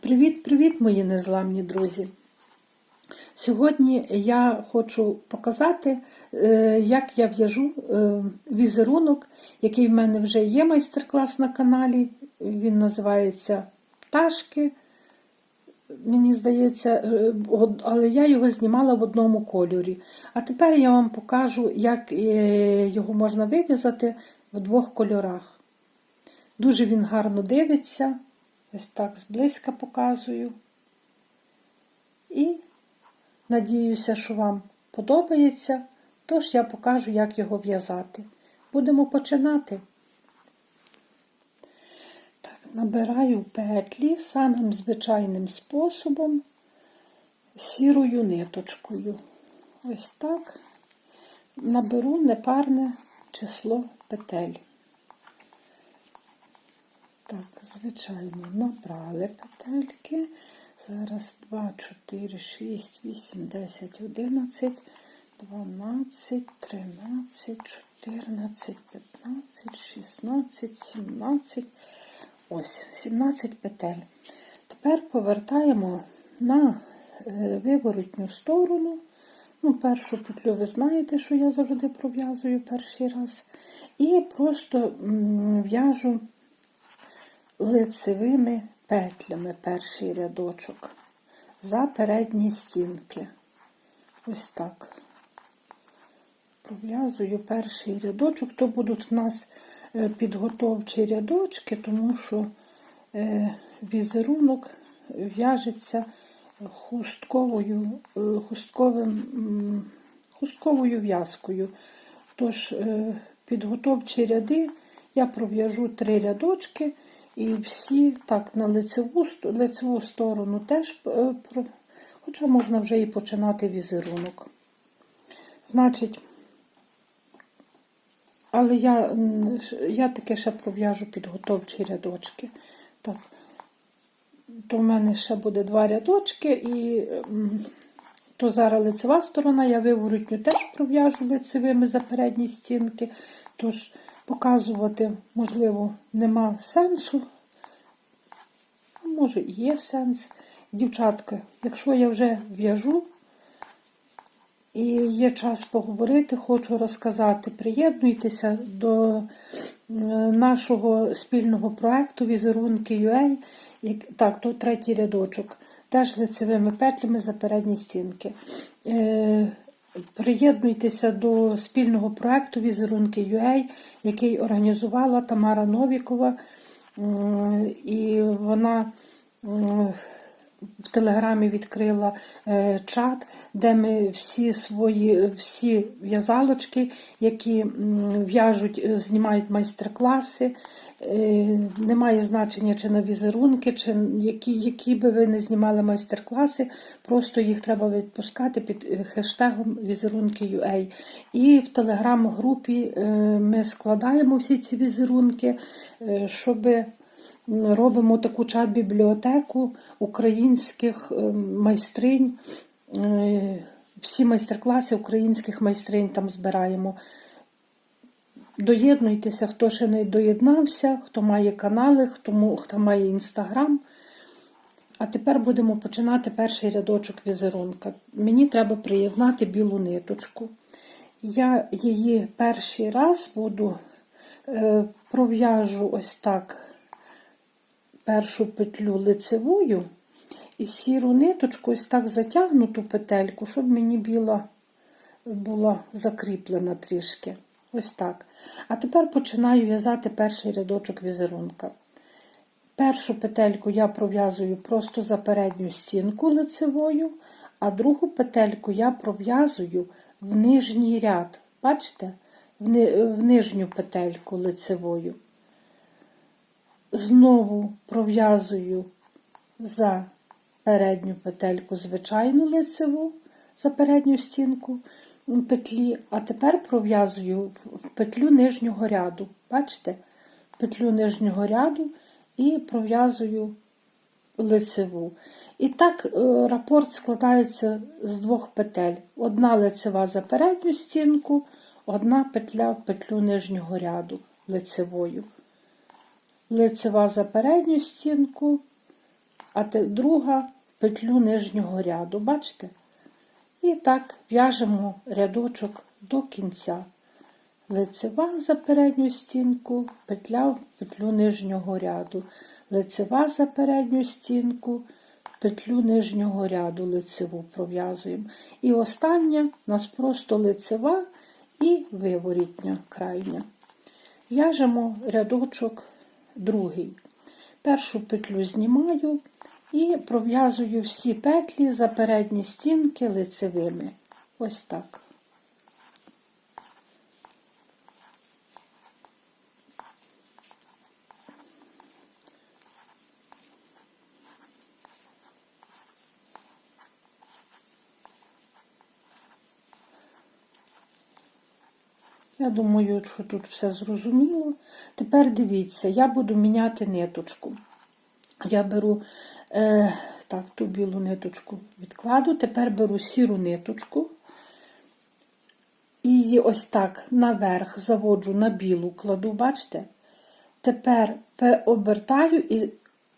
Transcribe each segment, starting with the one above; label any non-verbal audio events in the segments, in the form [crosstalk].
Привіт-привіт, мої незламні друзі! Сьогодні я хочу показати, е, як я в'яжу е, візерунок, який в мене вже є майстер-клас на каналі. Він називається Пташки. Мені здається, е, але я його знімала в одному кольорі. А тепер я вам покажу, як його можна вив'язати в двох кольорах. Дуже він гарно дивиться. Ось так зблизька показую. І надіюся, що вам подобається. Тож я покажу, як його в'язати. Будемо починати. Так, набираю петлі самим звичайним способом сірою ниточкою. Ось так наберу непарне число петель. Так, звичайно, набрали петельки. Зараз 2, 4, 6, 8, 10, 11, 12, 13, 14, 15, 16, 17. Ось, 17 петель. Тепер повертаємо на е, виворотню сторону. Ну, першу петлю ви знаєте, що я завжди пров'язую перший раз. І просто в'яжу лицевими петлями перший рядочок за передні стінки. Ось так. Пров'язую перший рядочок. То будуть в нас е, підготовчі рядочки, тому що е, візерунок в'яжеться хустковою, е, хустковим, хустковою в'язкою. Тож підготовчі ряди я пров'яжу три рядочки. І всі так на лицеву, лицеву сторону теж, е, хоча можна вже і починати візерунок. Значить, але я, я таке ще пров'яжу підготовчі рядочки. Так, то в мене ще буде два рядочки, і то зараз лицева сторона, я виворотню теж пров'яжу лицевими за передні стінки. Тож показувати, можливо, нема сенсу. А може і є сенс. Дівчатка, якщо я вже в'яжу і є час поговорити, хочу розказати, приєднуйтеся до е, нашого спільного проекту Візерунки UA. Так, то третій рядочок. Теж лицевими петлями за передні стінки. Е, Приєднуйтеся до спільного проекту Візерунки UA, який організувала Тамара Новікова. І вона в Телеграмі відкрила е, чат, де ми всі свої всі в'язалочки, які в'яжуть, е, знімають майстер-класи. Е, Немає значення, чи на візерунки, чи які, які би ви не знімали майстер-класи, просто їх треба відпускати під е, хештегом візерунки.ua. І в телеграм-групі е, ми складаємо всі ці візерунки, щоб робимо таку чат-бібліотеку українських майстринь. Всі майстер-класи українських майстринь там збираємо. Доєднуйтеся, хто ще не доєднався, хто має канали, хто, хто має інстаграм. А тепер будемо починати перший рядочок візерунка. Мені треба приєднати білу ниточку. Я її перший раз буду е, пров'яжу ось так першу петлю лицевою і сіру ниточку ось так затягну ту петельку, щоб мені біла була закріплена трішки. Ось так. А тепер починаю в'язати перший рядочок візерунка. Першу петельку я пров'язую просто за передню стінку лицевою, а другу петельку я пров'язую в нижній ряд. Бачите? В ни- в нижню петельку лицевою. Знову пров'язую за передню петельку звичайну лицеву, за передню стінку петлі, а тепер пров'язую петлю нижнього ряду. Бачите? Петлю нижнього ряду і пров'язую лицеву. І так е, рапорт складається з двох петель. Одна лицева за передню стінку, одна петля в петлю нижнього ряду лицевою. Лицева за передню стінку, а друга петлю нижнього ряду. Бачите? І так в'яжемо рядочок до кінця. Лицева за передню стінку, петля в петлю нижнього ряду, лицева за передню стінку, петлю нижнього ряду лицеву пров'язуємо. І остання у нас просто лицева і виворітня крайня. В'яжемо рядочок другий. Першу петлю знімаю і пров'язую всі петлі за передні стінки лицевими. Ось так. Я думаю, що тут все зрозуміло. Тепер дивіться, я буду міняти ниточку. Я беру е, так, ту білу ниточку відкладу, тепер беру сіру ниточку і її ось так наверх заводжу на білу кладу, бачите? Тепер обертаю і,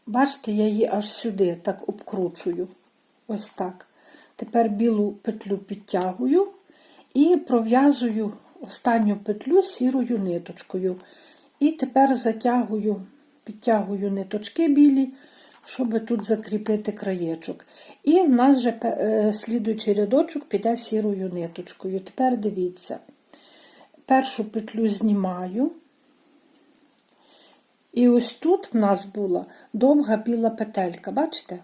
бачите, я її аж сюди так обкручую. Ось так. Тепер білу петлю підтягую і пров'язую останню петлю сірою ниточкою. І тепер затягую, підтягую ниточки білі, щоб тут закріпити краєчок. І в нас вже е, слідуючий рядочок піде сірою ниточкою. Тепер дивіться, першу петлю знімаю. І ось тут в нас була довга біла петелька, бачите?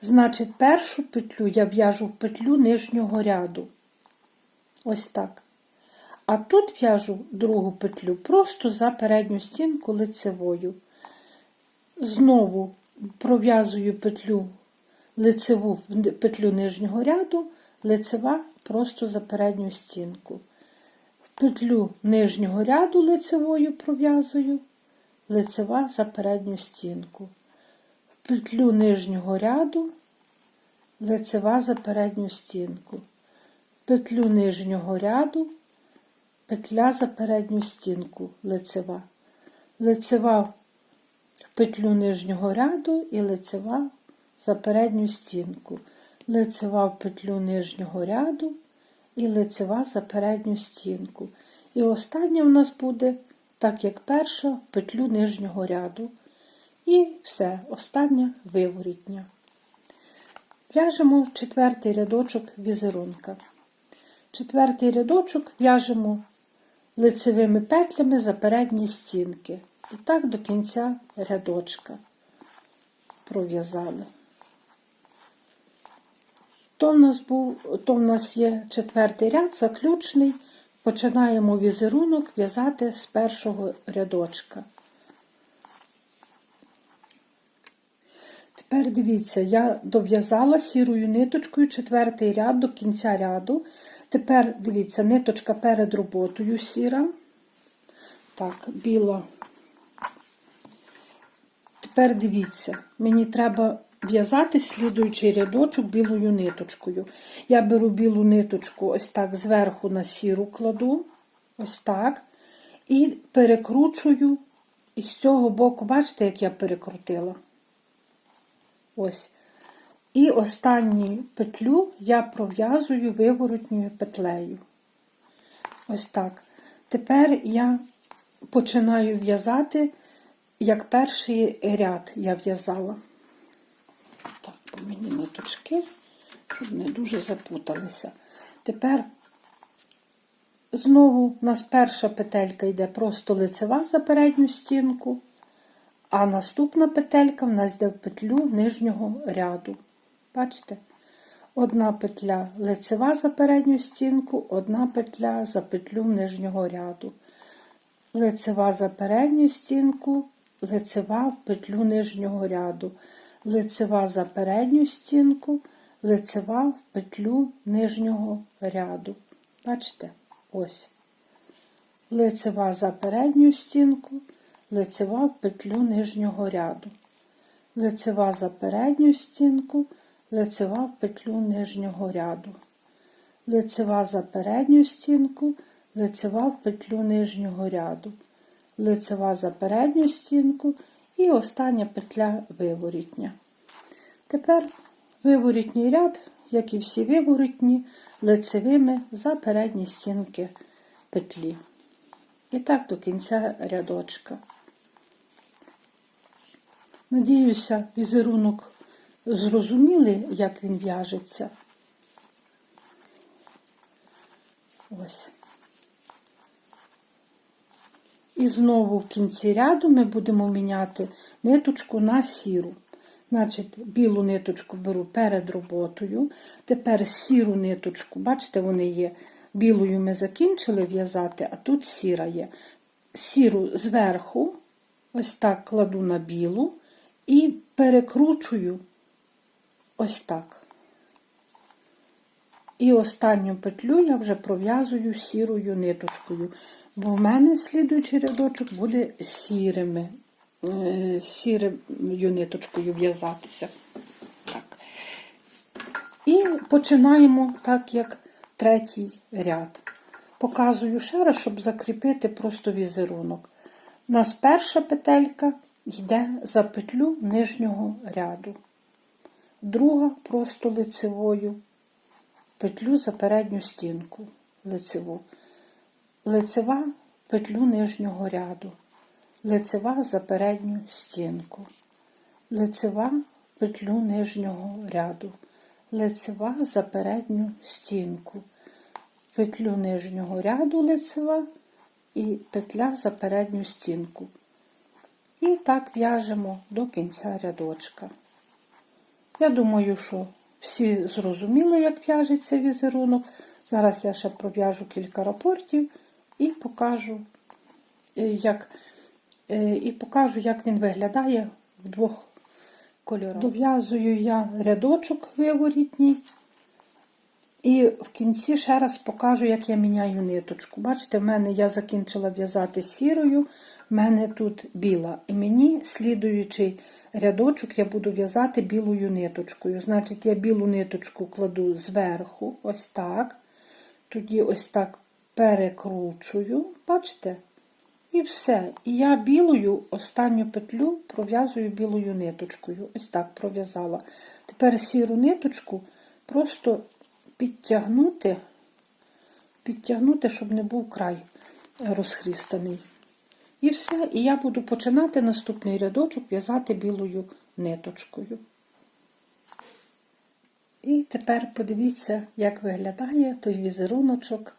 Значить, першу петлю я в'яжу в петлю нижнього ряду. Ось так. А тут в'яжу другу петлю просто за передню стінку лицевою. Знову пров'язую петлю лицеву петлю нижнього ряду, лицева просто за передню стінку. В петлю нижнього ряду лицевою пров'язую, лицева за передню стінку. В петлю нижнього ряду, лицева за передню стінку. В петлю нижнього ряду, петля за передню стінку лицева. Лицева в петлю нижнього ряду і лицева за передню стінку. Лицева в петлю нижнього ряду і лицева за передню стінку. І остання в нас буде, так як перша, в петлю нижнього ряду. І все, остання виворітня. В'яжемо четвертий рядочок візерунка. Четвертий рядочок в'яжемо лицевими петлями за передні стінки. І так до кінця рядочка пров'язали. То в нас був, то в нас є четвертий ряд, заключний. Починаємо візерунок в'язати з першого рядочка. Тепер дивіться, я дов'язала сірою ниточкою четвертий ряд до кінця ряду. Тепер дивіться, ниточка перед роботою сіра. Так, біла. Тепер дивіться, мені треба в'язати слідуючий рядочок білою ниточкою. Я беру білу ниточку, ось так зверху на сіру кладу, ось так, і перекручую із цього боку, бачите, як я перекрутила? Ось. І останню петлю я пров'язую виворотньою петлею. Ось так. Тепер я починаю в'язати, як перший ряд я в'язала. Так, мені ниточки, щоб не дуже запуталися. Тепер знову у нас перша петелька йде просто лицева за передню стінку, а наступна петелька в нас йде в петлю нижнього ряду. Бачите? Одна петля лицева за передню стінку, одна петля за петлю нижнього ряду. Лицева за передню стінку, лицева в петлю нижнього ряду. Лицева за передню стінку, лицева в петлю нижнього ряду. Бачите? Ось. Лицева за передню стінку, лицева в петлю нижнього ряду. Лицева за передню стінку, лицева петлю нижнього ряду. Лицева за передню стінку, лицева петлю нижнього ряду. Лицева за передню стінку і остання петля виворітня. Тепер виворітній ряд, як і всі виворітні, лицевими за передні стінки петлі. І так до кінця рядочка. Надіюся, візерунок зрозуміли, як він в'яжеться. Ось. І знову в кінці ряду ми будемо міняти ниточку на сіру. Значить, білу ниточку беру перед роботою. Тепер сіру ниточку, бачите, вони є. Білою ми закінчили в'язати, а тут сіра є. Сіру зверху, ось так кладу на білу і перекручую ось так. І останню петлю я вже пров'язую сірою ниточкою, бо в мене слідуючий рядочок буде сірими, е, сірою ниточкою в'язатися. Так. І починаємо так, як третій ряд. Показую ще раз, щоб закріпити просто візерунок. У нас перша петелька йде за петлю нижнього ряду, друга просто лицевою. Петлю за передню стінку лицеву, лицева петлю нижнього ряду, лицева за передню стінку, лицева петлю нижнього ряду, лицева за передню стінку, петлю нижнього ряду лицева і петля за передню стінку. І так в'яжемо до кінця рядочка. Я думаю, що всі зрозуміли, як в'яжеться візерунок. Зараз я ще пров'яжу кілька рапортів і покажу, е, як, е, і покажу, як він виглядає в двох кольорах. Дов'язую я рядочок виворітній. І в кінці ще раз покажу, як я міняю ниточку. Бачите, в мене я закінчила в'язати сірою, в мене тут біла. І мені слідуючий рядочок я буду в'язати білою ниточкою. Значить, я білу ниточку кладу зверху, ось так. Тоді ось так перекручую, бачите? І все. І я білою останню петлю пров'язую білою ниточкою. Ось так пров'язала. Тепер сіру ниточку просто підтягнути, підтягнути, щоб не був край розхрістаний. І все. І я буду починати наступний рядочок в'язати білою ниточкою. І тепер подивіться, як виглядає той візеруночок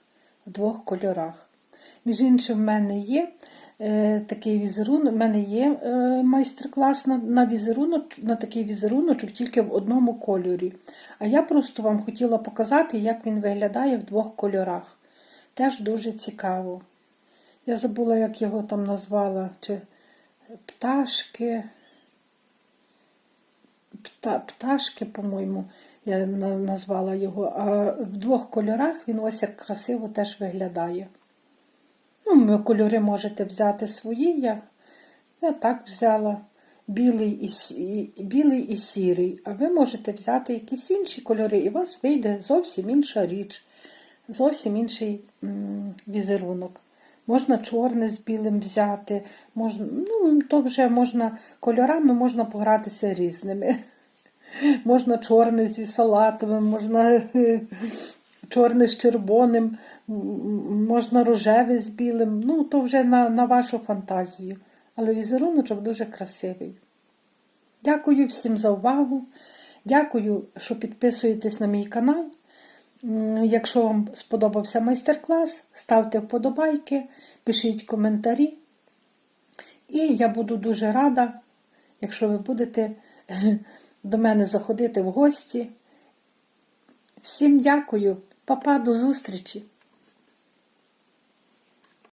в двох кольорах. Між іншим, в мене є такий візерунок, в мене є е, майстер-клас на, на візерунок, на такий візеруночок тільки в одному кольорі. А я просто вам хотіла показати, як він виглядає в двох кольорах. Теж дуже цікаво. Я забула, як його там назвала, чи пташки. Пта, пташки, по-моєму, я назвала його, а в двох кольорах він ось як красиво теж виглядає. Ну, ви кольори можете взяти свої, я, я так взяла білий і, білий і сірий, а ви можете взяти якісь інші кольори, і у вас вийде зовсім інша річ, зовсім інший м, візерунок. Можна чорне з білим взяти, можна, ну, то вже можна кольорами можна погратися різними. [laughs] Можна чорне зі салатовим, можна [laughs] чорне з червоним, можна рожеве з білим. Ну, то вже на, на вашу фантазію. Але візеруночок дуже красивий. Дякую всім за увагу. Дякую, що підписуєтесь на мій канал. Якщо вам сподобався майстер-клас, ставте вподобайки, пишіть коментарі. І я буду дуже рада, якщо ви будете [laughs] до мене заходити в гості. Всім дякую, Papá dos Ustrich.